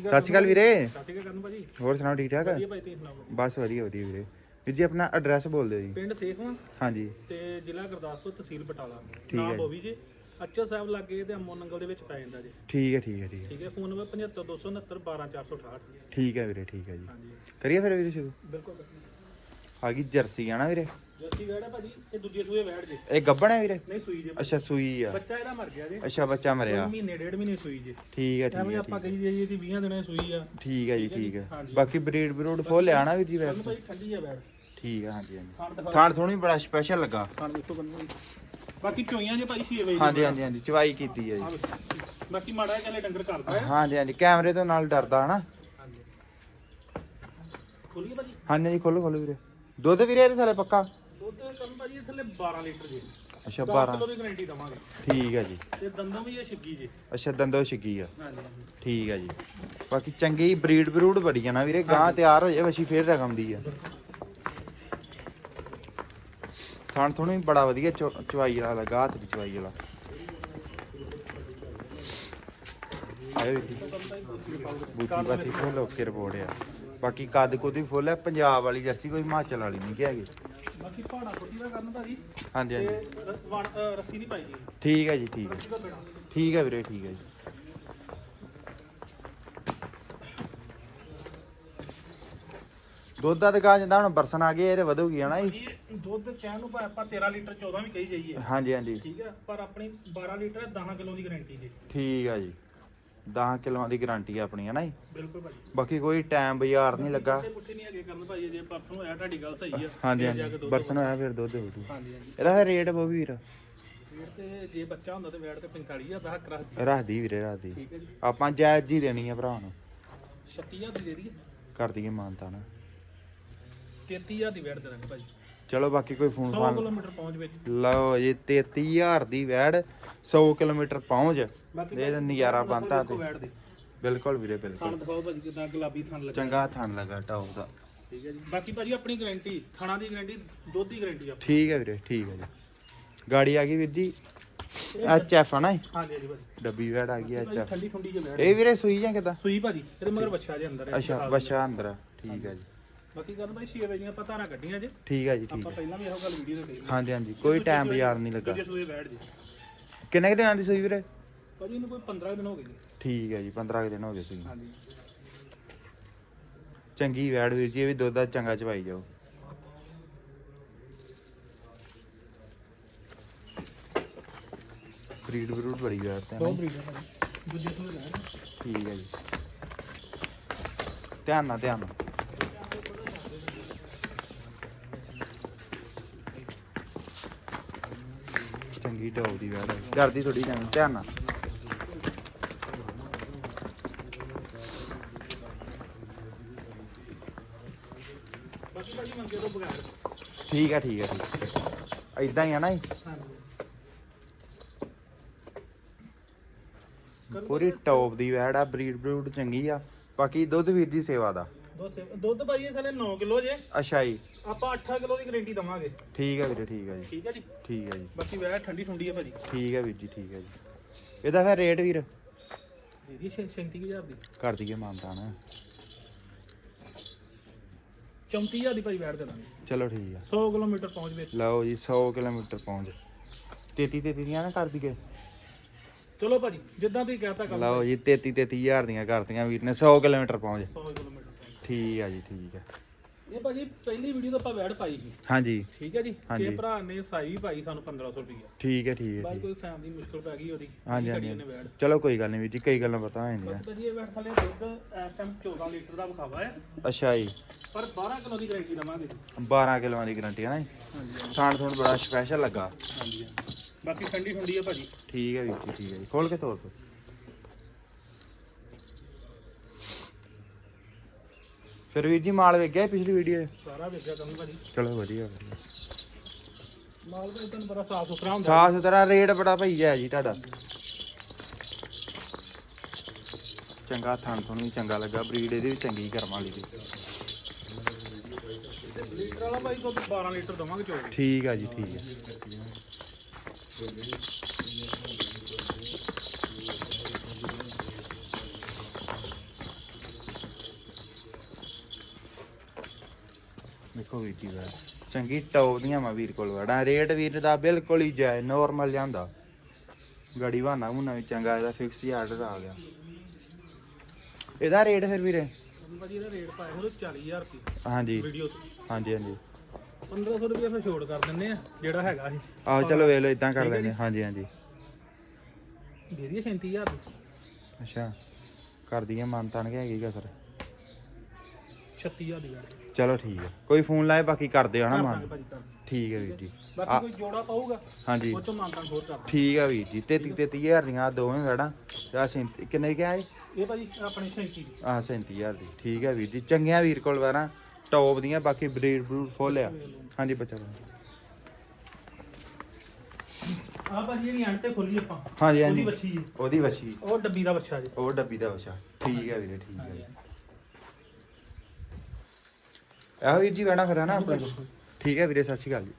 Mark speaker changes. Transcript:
Speaker 1: ਸਤਿ ਸ਼੍ਰੀ ਅਕਾਲ ਵੀਰੇ।
Speaker 2: ਸਤਿ ਸ਼੍ਰੀ ਅਕਾਲ ਕਰਨ ਭਾਜੀ।
Speaker 1: ਹੋਰ ਸੁਣਾਓ ਠੀਕ ਠਾਕ
Speaker 2: ਵਧੀਆ ਭਾਈ ਤੁਸੀਂ ਸੁਣਾਓ?
Speaker 1: ਬਸ ਵਧੀਆ ਵਧੀਆ ਵੀਰੇ। ਵੀਰ ਜੀ ਆਪਣਾ ਐਡਰੈਸ ਬੋਲ ਦਿਓ ਜੀ।
Speaker 2: ਪਿੰਡ ਸੇਖਵਾਂ
Speaker 1: ਹਾਂਜੀ।
Speaker 2: ਤੇ ਜ਼ਿਲ੍ਹਾ ਗੁਰਦਾਸਪੁਰ ਤਹਿਸੀਲ ਬਟਾਲਾ। ਨਾਮ
Speaker 1: ਜੀ।
Speaker 2: ਬੋਵੀ ਜੀ। ਅੱਚੋ ਸਾਹਿਬ ਲੱਗੇ ਤੇ ਅਮੋ ਨੰਗਲ ਦੇ ਵਿੱਚ ਪੈ ਜਾਂਦਾ ਜੀ।
Speaker 1: ਠੀਕ ਹੈ ਠੀਕ ਹੈ ਠੀਕ ਹੈ।
Speaker 2: ਠੀਕ ਹੈ ਫੋਨ ਨੰਬਰ 75269 12468
Speaker 1: ਠੀਕ ਹੈ ਵੀਰੇ ਠੀਕ ਹੈ ਜੀ।
Speaker 2: ਹਾਂਜੀ।
Speaker 1: ਕਰੀਏ ਫਿਰ ਵੀਰੇ ਸ਼ੁਰੂ?
Speaker 2: ਬਿਲਕੁਲ।
Speaker 1: ਆ ਗਈ ਜਰਸੀ ਆ ਨਾ ਵੀਰੇ।
Speaker 2: ਜੱਸੀ ਵੈੜ ਹੈ ਭਾਜੀ ਇਹ ਦੂਜੇ ਸੂਏ ਵੈੜ ਜੇ।
Speaker 1: ਇਹ ਗੱਬਣ ਹੈ ਵੀਰੇ?
Speaker 2: ਨਹੀਂ ਸੂਈ ਜੇ
Speaker 1: ਅੱਛਾ ਸੂਈ ਆ।
Speaker 2: ਬੱਚਾ ਇਹਦਾ ਮਰ ਗਿਆ ਜੇ।
Speaker 1: ਅੱਛਾ ਬੱਚਾ ਮਰਿਆ।
Speaker 2: ਮਹੀਨੇ ਡੇਢ ਮਹੀਨੇ ਸੂਈ ਜੇ।
Speaker 1: ਠੀਕ ਹੈ ਠੀਕ ਹੈ
Speaker 2: ਆਪਾਂ ਕਹੀ ਜਾਈਏ ਕਿ 20 ਦਿਨਾਂ ਦੀ ਸੂਈ ਆ।
Speaker 1: ਠੀਕ ਹੈ ਜੀ ਠੀਕ ਹੈ। ਬਾਕੀ ਬਰੀਡ ਬਰੂਡ ਫੁੱਲ ਆ ਨਾ ਵੀਰ ਜੀ ਵੈਸੇ।
Speaker 2: ਭਾਜੀ ਠੰਡੀ ਆ ਵੈੜ
Speaker 1: ਠੀਕ ਹੈ ਹਾਂਜੀ ਹਾਂਜੀ। ਥਾਣ ਥੋਣੀ ਬੜਾ ਸਪੈਸ਼ਲ ਲੱਗਾ।
Speaker 2: ਖਾਣ ਦੇਖੋ ਬੰਦੇ ਬਾਕੀ ਚੋਈਆਂ ਜੇ ਭਾਜੀ 6 ਵਜੇ
Speaker 1: ਹਾਂਜੀ ਹਾਂਜੀ ਹਾਂਜੀ ਚਵਾਈ ਕੀਤੀ ਹੈ ਜੀ।
Speaker 2: ਬਾਕੀ ਮਾੜਾ ਜਿਹਾ ਚੱਲੇ ਡੰਗਰ ਕਰਦਾ ਹੈ।
Speaker 1: ਹਾਂਜੀ ਹਾਂਜੀ ਕੈਮਰੇ ਤੋਂ ਨਾਲ ਡਰਦਾ ਹਨਾ।
Speaker 2: ਹਾਂਜੀ। ਖੋਲੀਏ ਭਾਜੀ।
Speaker 1: ਹਾਂਜੀ ਹਾਂਜੀ ਖੋਲੋ ਖੋਲੋ ਵੀਰੇ। ਦੁੱਧ ਵੀਰੇ ਇਹਦੇ ਥੱਲੇ ਪੱਕਾ?
Speaker 2: ਦੁੱਧ ਕੰਮ ਭਾਜੀ ਇਹ ਥੱਲੇ 12 ਲੀਟਰ ਜੇ।
Speaker 1: ਅੱਛਾ
Speaker 2: 12
Speaker 1: 12
Speaker 2: ਕਿਲੋ ਦੀ ਗਾਰੰਟੀ ਦਵਾਂਗੇ।
Speaker 1: ਠੀਕ ਹੈ ਜੀ।
Speaker 2: ਤੇ ਦੰਦੋਂ ਵੀ ਇਹ ਛਿੱਗੀ ਜੇ।
Speaker 1: ਅੱਛਾ ਦੰਦੋ ਛਿੱਗੀ ਆ।
Speaker 2: ਹਾਂਜੀ
Speaker 1: ਠੀਕ ਹੈ ਜੀ। ਬਾਕੀ ਚੰਗੀ ਬਰੀਡ ਬਰੂਡ ਬੜੀ ਆ ਨਾ ਵੀਰੇ ਗਾਂ ਤਿਆਰ ਹੋ ਜਾਏ ਵਸ਼ੀ ਫੇਰ ਰਕਮ ਦੀ ਆ। ਥਾਣ ਥੋਣੀ ਬੜਾ ਵਧੀਆ ਚੁ- ਚੁਆਈ ਵਾਲਾ ਲੱਗਾ ਹੱਥ ਦੀ ਚੁਆਈ ਵਾਲਾ ਆਏ ਵੀ ਬੂਟੀ ਬਾਤੀ ਫੁੱਲ ਓਕੇ ਰਿਪੋਰਟ ਆ ਬਾਕੀ ਕੱਦ ਕੁਦ ਵੀ ਫੁੱਲ ਹੈ ਪੰਜਾਬ ਵਾਲੀ ਜਰਸੀ ਕੋਈ ਹਿਮਾਚਲ ਵਾਲੀ ਨਹੀਂ ਕਿ ਹੈਗੀ।
Speaker 2: ਬਾਕੀ ਪਹਾੜਾ ਖੋਟੀ ਦਾ ਕਰਨ ਭਾਜੀ?
Speaker 1: ਹਾਂਜੀ
Speaker 2: ਤੇ
Speaker 1: ਹਾਂਜੀ
Speaker 2: ਰ- ਵਣ- ਅ, ਰੱਸੀ ਨਹੀਂ ਪਾਈ ਜੀ
Speaker 1: ਠੀਕ ਹੈ ਜੀ ਠੀਕ ਹੈ।
Speaker 2: ਰੱਸੀ ਦਾ ਬਿਨਾ
Speaker 1: ਠੀਕ ਹੈ ਵੀਰੇ ਠੀਕ ਹੈ ਜੀ। ਦੁੱਧ ਦਾ ਦੁਕਾਨ ਜਿੱਦਾਂ ਹੁਣ ਬਰਸਨ ਆ ਗਏ ਇਹਦੇ ਵਧੂਗੀ ਹਨਾ ਜੀ?
Speaker 2: ਇਹ ਦੁੱਧ ਕਹਿਣ ਨੂੰ ਭਾਵੇਂ ਆਪਾਂ 13 ਲੀਟਰ 14 ਵੀ ਕਹੀ ਜਾਈਏ।
Speaker 1: ਹਾਂਜੀ ਹਾਂਜੀ।
Speaker 2: ਠੀਕ ਹੈ ਪਰ ਆਪਣੀ 12 ਲੀਟਰ 10 ਕਿਲੋ ਦੀ ਗਾਰੰਟੀ ਜੀ।
Speaker 1: ਠੀਕ ਆ ਜੀ। 10 ਕਿਲੋਆਂ ਦੀ ਗਾਰੰਟੀ ਆ ਆਪਣੀ ਹਨਾ ਜੀ?
Speaker 2: ਬਿਲਕੁਲ ਭਾਜੀ।
Speaker 1: ਬਾਕੀ ਕੋਈ ਟਾਈਮ ਬਾਜ਼ਾਰ ਨਹੀਂ ਲੱਗਾ।
Speaker 2: ਪੁੱਠੇ ਨਹੀਂ ਹੈਗੇ ਕਰਨ ਭਾਜੀ ਜੇ ਪਰਸੋਂ ਹੋਇਆ ਤੁਹਾਡੀ ਗੱਲ ਸਹੀ ਆ।
Speaker 1: ਹਾਂਜੀ ਹਾਂਜੀ।
Speaker 2: ਦੁੱਧ
Speaker 1: ਬਰਸਨ ਹੋਇਆ ਫਿਰ ਦੁੱਧ ਵਧੂ
Speaker 2: ਹਾਂਜੀ ਹਾਂਜੀ।
Speaker 1: ਇਹਦਾ ਰੇਟ ਬਹੁ ਵੀਰ।
Speaker 2: ਤੇ ਜੇ ਬੱਚਾ ਹੁੰਦਾ ਤੇ ਵੈਟ ਤੇ 45000 ਦਾ ਹੱਕ ਰੱਖਦੀ
Speaker 1: ਰੱਖਦੀ ਵੀਰੇ ਰੱਖਦੀ।
Speaker 2: ਠੀਕ ਹੈ ਜੀ।
Speaker 1: ਆਪਾਂ ਜਾਇਜ਼ ਜੀ ਦੇਣੀ ਆ ਭਰਾ ਨੂੰ।
Speaker 2: 36000 ਦੀ ਦੇ ਦਈਏ।
Speaker 1: ਕਰ ਦਈਏ ਮਾਨਤਾ ਨਾ।
Speaker 2: 33000 ਦੀ ਵੈਟ ਦੇ ਦਾਂਗੇ ਭਾਜੀ।
Speaker 1: ਚਲੋ ਬਾਕੀ ਕੋਈ ਫੋਨ
Speaker 2: 100
Speaker 1: ਫਾਨ
Speaker 2: ਕਿਲੋਮੀਟਰ ਪਹੁੰਚ ਵਿੱਚ।
Speaker 1: ਲਓ ਜੀ 33000 ਦੀ ਵੈੜ 100 ਕਿਲੋਮੀਟਰ ਪਹੁੰਚ। ਦੇ ਨਜ਼ਾਰਾ ਬੰਤਾ ਤੇ। ਬਿਲਕੁਲ ਵੀਰੇ
Speaker 2: ਥਣ
Speaker 1: ਬਿਲਕੁਲ।
Speaker 2: ਦਿਖਾਓ ਭਾਜੀ ਕਿਦਾਂ ਗੁਲਾਬੀ ਥਣ ਲੱਗਾ।
Speaker 1: ਚੰਗਾ ਥਣ ਲੱਗਾ ਟੌਪ ਦਾ।
Speaker 2: ਠੀਕ ਹੈ ਜੀ। ਬਾਕੀ ਭਾਜੀ ਆਪਣੀ ਗਾਰੰਟੀ ਥਣਾ ਦੀ ਗਾਰੰਟੀ ਦੁੱਧ ਦੀ ਗਾਰੰਟੀ ਆ
Speaker 1: ਠੀਕ ਹੈ ਵੀਰੇ ਠੀਕ ਹੈ ਜੀ। ਗਾੜੀ ਆ ਗਈ ਵੀਰ ਜੀ। ਐਚ ਐਫ ਆ ਨਾ?
Speaker 2: ਹਾਂਜੀ ਹਾਂਜੀ ਭਾਜੀ।
Speaker 1: ਡੱਬੀ ਵੈੜ ਆ ਗਈ ਐਚ ਐਫ।
Speaker 2: ਠੰਡੀ ਠੰਡੀ ਜੇ ਵੈਟ
Speaker 1: ਇਹ ਵੀਰੇ ਸੂਈ ਜਾਂ ਕਿਦਾਂ?
Speaker 2: ਸੂਈ ਭਾਜੀ ਇਹਦੇ ਮਗਰ ਬੱਚਾ ਜੇ ਅੰਦਰ ਹੈ
Speaker 1: ਅੱਛਾ ਬੱਚਾ ਅੰਦਰ ਠੀਕ ਹੈ ਜੀ।
Speaker 2: ਬਾਕੀ ਗੱਲ ਭਾਈ 6 ਵਜੇ ਆਪਾਂ ਧਾਰਾਂ ਕੱਢੀਆਂ ਜੇ।
Speaker 1: ਠੀਕ ਹੈ ਜੀ ਠੀਕ
Speaker 2: ਆਪਾਂ ਪਹਿਲਾਂ ਵੀ ਇਹੋ ਗੱਲ ਵੀਡੀਓ ਤੇ ਕਹੀ
Speaker 1: ਹਾਂਜੀ ਹਾਂਜੀ ਕੋਈ ਟਾਈਮ ਬਾਜ਼ਾਰ ਨਹੀਂ ਲੱਗਾ।
Speaker 2: ਦੂਜੇ ਸੂਏ ਬੈਠ ਜੀ।
Speaker 1: ਕਿੰਨੇ ਕੁ ਦਿਨਾਂ ਦੀ ਸੂਈ ਵੀਰੇ?
Speaker 2: ਭਾਜੀ ਇਹਨੂੰ ਕੋਈ 15 ਦਿਨ ਹੋ ਗਏ ਜੀ।
Speaker 1: ਠੀਕ ਹੈ ਜੀ 15 ਕੁ ਦਿਨ ਹੋ ਗਏ ਸੂਈ
Speaker 2: ਹਾਂਜੀ।
Speaker 1: ਚੰਗੀ ਵੈੜ ਵੀਰ ਜੀ ਇਹ ਵੀ ਦੁੱਧ ਦਾ ਚੰਗਾ ਚਵਾਈ ਜਾਓ। ਬਰੀਡ ਬਰੂਡ ਬੜੀ ਵੈੜ ਤੇ ਨਾ
Speaker 2: ਬਹੁਤ ਬਰੀਡ ਹੈ ਭਾਜੀ। ਦੂਜੇ ਸੂਏ ਬੈਠ
Speaker 1: ਠੀਕ ਹੈ ਜੀ। ਧਿਆਨ ਨਾਲ ਧਿਆਨ ਨਾਲ। ਚੰਗੀ ਢੋਲ ਦੀ ਵੈੜ ਹੈ ਡਰਦੀ ਥੋੜੀ ਜਾਨ ਧਿਆਨ ਨਾਲ। ਠੀਕ ਹੈ ਠੀਕ ਹੈ ਠੀਕ ਇਦਾਂ ਹੀ ਆ ਨਾ ਜੀ ਪੂਰੀ ਟੌਪ ਦੀ ਵੈੜ ਆ ਬਰੀਡ ਬਰੂਡ ਚੰਗੀ ਆ। ਬਾਕੀ ਦੁੱਧ ਵੀਰ ਦੀ ਸੇਵਾ ਦਾ।
Speaker 2: ਦੁੱਧ ਦੁੱਧ ਭਾਜੀ ਇਹ ਥਲੇ 9 ਕਿਲੋ ਜੇ।
Speaker 1: ਅੱਛਾ ਜੀ।
Speaker 2: ਆਪਾਂ 8 ਕਿਲੋ ਦੀ ਗਾਰੰਟੀ ਦਵਾਂਗੇ।
Speaker 1: ਠੀਕ ਹੈ ਵੀਰੇ ਠੀਕ ਹੈ ਜੀ।
Speaker 2: ਠੀਕ ਹੈ ਜੀ?
Speaker 1: ਠੀਕ ਹੈ ਜੀ।
Speaker 2: ਬਾਕੀ ਵੈੜ ਠੰਡੀ ਠੰਡੀ ਹੈ ਭਾਜੀ।
Speaker 1: ਠੀਕ ਹੈ ਵੀਰ ਜੀ ਠੀਕ ਹੈ ਜੀ। ਇਹਦਾ ਫਿਰ ਰੇਟ ਵੀਰ?
Speaker 2: ਦੀਦੀ 37000 ਦੀ।
Speaker 1: ਕਰ ਦਈਏ ਮਾਨਤਾ ਨਾ
Speaker 2: 34000 ਦੀ ਭਾਜੀ ਵੈੜ ਦੇ ਦਾਂਗੇ।
Speaker 1: ਚਲੋ ਠੀਕ ਆ।
Speaker 2: 100 ਕਿਲੋਮੀਟਰ ਪਹੁੰਚ ਵਿੱਚ।
Speaker 1: ਲਓ ਜੀ 100 ਕਿਲੋਮੀਟਰ ਪਹੁੰਚ। 33 33 ਦੀਆਂ ਨਾ ਕਰ ਦਈਏ?
Speaker 2: ਚਲੋ ਭਾਜੀ ਜਿੱਦਾਂ ਤੁਸੀਂ ਕਹਤਾ ਕਰ
Speaker 1: ਲਓ ਜੀ 33 33000 ਦੀਆਂ ਕਰਤੀਆਂ ਵੀਰ ਨੇ 100 ਕਿਲੋਮੀਟਰ ਪਹੁੰਚ।
Speaker 2: 100 ਕਿਲੋਮੀਟਰ।
Speaker 1: ਠੀਕ ਆ ਜੀ ਠੀਕ ਆ।
Speaker 2: ਇਹ ਭਾਜੀ ਪਹਿਲੀ ਵੀਡੀਓ ਤਾਂ ਆਪਾਂ ਵੈੜ ਪਾਈ ਸੀ।
Speaker 1: ਹਾਂਜੀ।
Speaker 2: ਠੀਕ ਹੈ ਜੀ?
Speaker 1: ਹਾਂਜੀ।
Speaker 2: ਤੇ ਭਰਾ ਨੇ ਸਾਈ ਪਾਈ ਸਾਨੂੰ 1500 ਰੁਪਏ
Speaker 1: ਠੀਕ ਹੈ ਠੀਕ ਹੈ
Speaker 2: ਬਾਅਦ
Speaker 1: ਠੀਕ
Speaker 2: ਕੋਈ ਫੈਮਿਲੀ ਮੁਸ਼ਕਲ ਪੈ ਗਈ ਉਹਦੀ।
Speaker 1: ਹਾਂਜੀ ਹਾਂਜੀ।
Speaker 2: ਉਹਨੇ ਵੈੜ।
Speaker 1: ਚਲੋ ਕੋਈ ਗੱਲ ਨਹੀਂ ਵੀਰ ਜੀ ਕਈ ਗੱਲਾਂ ਪਤਾ ਹੋ ਜਾਂਦੀਆਂ
Speaker 2: ਭਾਜੀ ਇਹ ਵੈੜ ਥੱਲੇ ਦੁੱਧ ਇਸ ਟਾਈਮ 14 ਲੀਟਰ ਦਾ ਵਿਖਾਵਾ ਹੈ।
Speaker 1: ਅੱਛਾ ਜੀ।
Speaker 2: ਪਰ 12 ਕਿਲੋ ਦੀ ਗਾਰੰਟੀ ਦਵਾਂਗੇ ਜੀ।
Speaker 1: 12 ਕਿਲੋਆਂ ਦੀ ਗਾਰੰਟੀ ਹੈ ਨਾ ਜੀ?
Speaker 2: ਹਾਂਜੀ
Speaker 1: ਥਾਣ ਥੋਣ ਬੜਾ ਸਪੈਸ਼ਲ ਲੱਗਾ।
Speaker 2: ਹਾਂਜੀ ਬਾਕੀ ਠੰਡੀ ਠੰਡੀ ਹੈ ਭਾਜੀ।
Speaker 1: ਠੀਕ ਹੈ ਵੀਰ ਜੀ ਠੀਕ ਹੈ ਜੀ। ਖੋਲ ਕੇ ਤੋਰ ਦੋ। ਫਿਰ ਵੀਰ ਜੀ ਮਾਲ ਵੇਖ ਗਿਆ ਪਿਛਲੀ ਵੀਡੀਓ
Speaker 2: ਸਾਰਾ ਵੇਖਿਆ ਤੁਹਾਨੂੰ ਭਾਜੀ।
Speaker 1: ਚਲੋ ਵਧੀਆ।
Speaker 2: ਮਾਲ ਭਾਜੀ ਤੁਹਾਨੂੰ ਬੜਾ ਸਾਫ਼ ਸੁਥਰਾ ਹੁੰਦਾ।
Speaker 1: ਸਾਫ਼ ਸੁਥਰਾ ਰੇਟ ਬੜਾ ਭਈ ਹੈ ਜੀ ਤੁਹਾਡਾ। ਚੰਗਾ ਥਣ ਥਣ ਵੀ ਚੰਗਾ ਲੱਗਾ ਬਰੀਡ ਇਹਦੀ ਵੀ ਚੰਗੀ ਕਰਮ ਵਾਲੀ ਦੀ।
Speaker 2: ਲੀਟਰ ਵਾਲਾ ਭਾਈ ਕੋਈ 12 ਲੀਟਰ ਦਵਾਂਗੇ ਚੋਲ।
Speaker 1: ਠੀਕ ਆ ਜੀ ਠੀਕ ਹੈ ਦੇਖੋ ਵੀਰ ਜੀ ਵੈੜ ਚੰਗੀ ਟੌਪ ਦੀਆਂ ਮਾ ਵੀਰ ਕੋਲ ਵੜਾਂ। ਰੇਟ ਵੀਰ ਦਾ ਬਿਲਕੁਲ ਹੀ ਜਾਇ ਨਾਰਮਲ ਜਾਂਦਾ ਗਾੜੀ ਬਹਾਨਾ ਮੁੰਨਾ ਵੀ ਚੰਗਾ ਇਹਦਾ ਫਿਕਸ ਹੀ ਆਰਡਰ ਆ ਗਿਆ। ਇਹਦਾ ਰੇਟ ਫਿਰ ਵੀਰੇ?
Speaker 2: ਭਾਜੀ ਇਹਦਾ ਰੇਟ ਪਾਇਆ ਉਹ 40000 ਰੁਪਏ।
Speaker 1: ਹਾਂਜੀ।
Speaker 2: ਵੀਡੀਓ ਤੇ
Speaker 1: ਹਾਂਜੀ ਹਾਂਜੀ।
Speaker 2: 1500 ਰੁਪਏ ਫਿਰ ਛੋੜ ਕਰ ਦਿੰਨੇ ਆ ਜਿਹੜਾ ਹੈਗਾ ਸੀ।
Speaker 1: ਆਹੋ ਚਲੋ ਵੇਖ ਲਓ ਇਦਾਂ ਕਰ
Speaker 2: ਜੀ।
Speaker 1: ਹਾਂਜੀ ਹਾਂਜੀ।
Speaker 2: ਦੇ ਦਈਏ 37000 ਦੀ।
Speaker 1: ਅੱਛਾ। ਕਰ ਦਈਏ ਮਨ ਤਨ ਕੇ ਹੈਗੀ ਕਸਰ।
Speaker 2: 36000 ਦੀ ਗੱਲ
Speaker 1: ਚਲੋ ਠੀਕ ਹੈ ਕੋਈ ਫੋਨ ਲਾਏ ਬਾਕੀ ਕਰ ਦਿਓ ਹਨਾ ਮਨ।
Speaker 2: ਭਾਜੀ ਕਰ।
Speaker 1: ਠੀਕ ਹੈ ਵੀਰ ਜੀ।
Speaker 2: ਬਾਕੀ
Speaker 1: ਆ-
Speaker 2: ਕੋਈ ਜੋੜਾ ਪਾਊਗਾ
Speaker 1: ਹਾਂਜੀ।
Speaker 2: ਉਹ ਤੋਂ ਮਾਨਤਾਂ ਹੋਰ ਕਰ।
Speaker 1: ਠੀਕ ਆ ਵੀਰ ਜੀ। 33 33000 ਦੀਆਂ ਆਹ ਦੋਵੇਂ 37 ਕਿੰਨੇ ਕਿਹਾ ਜੀ?
Speaker 2: ਇਹ ਭਾਜੀ ਆਪਣੀ 37 ਦੀ।
Speaker 1: ਆਹ 37000 ਦੀ। ਠੀਕ ਹੈ ਵੀਰ ਜੀ। ਚੰਗੀਆਂ ਵੀਰ ਕੋਲ ਵੜਾਂ ਟੌਪ ਦੀਆਂ ਬਾਕੀ ਬਰੀਡ ਬਰੂਡ ਫੁੱਲ ਆ। ਹਾਂਜੀ ਬੱਚਾ
Speaker 2: ਆ ਭਾਜੀ ਜਿਹੜੀ ਅੰਟ ਤੇ ਖੋਲੀ ਆਪਾਂ।
Speaker 1: ਹਾਂਜੀ
Speaker 2: ਉਹਦੀ
Speaker 1: ਹਾਂਜੀ
Speaker 2: ਬੱਚੀ ਜੀ।
Speaker 1: ਉਹਦੀ ਵਛੀ।
Speaker 2: ਉਹ ਡੱਬੀ ਦਾ ਬੱਚਾ ਜੀ।
Speaker 1: ਉਹ ਡੱਬੀ ਦਾ ਵਛਾ। ਠੀਕ ਹੈ ਵੀਰੇ ਠੀਕ ਹੈ ਇਹੋ ਹੀ ਜੀ ਵੜਾ ਫਿਰ ਹੈ ਨਾ ਆਪਣੇ ਕੋਲ ਠੀਕ ਹੈ ਵੀਰੇ, ਸਤਿ ਸ਼੍ਰੀ ਅਕਾਲ ਜੀ।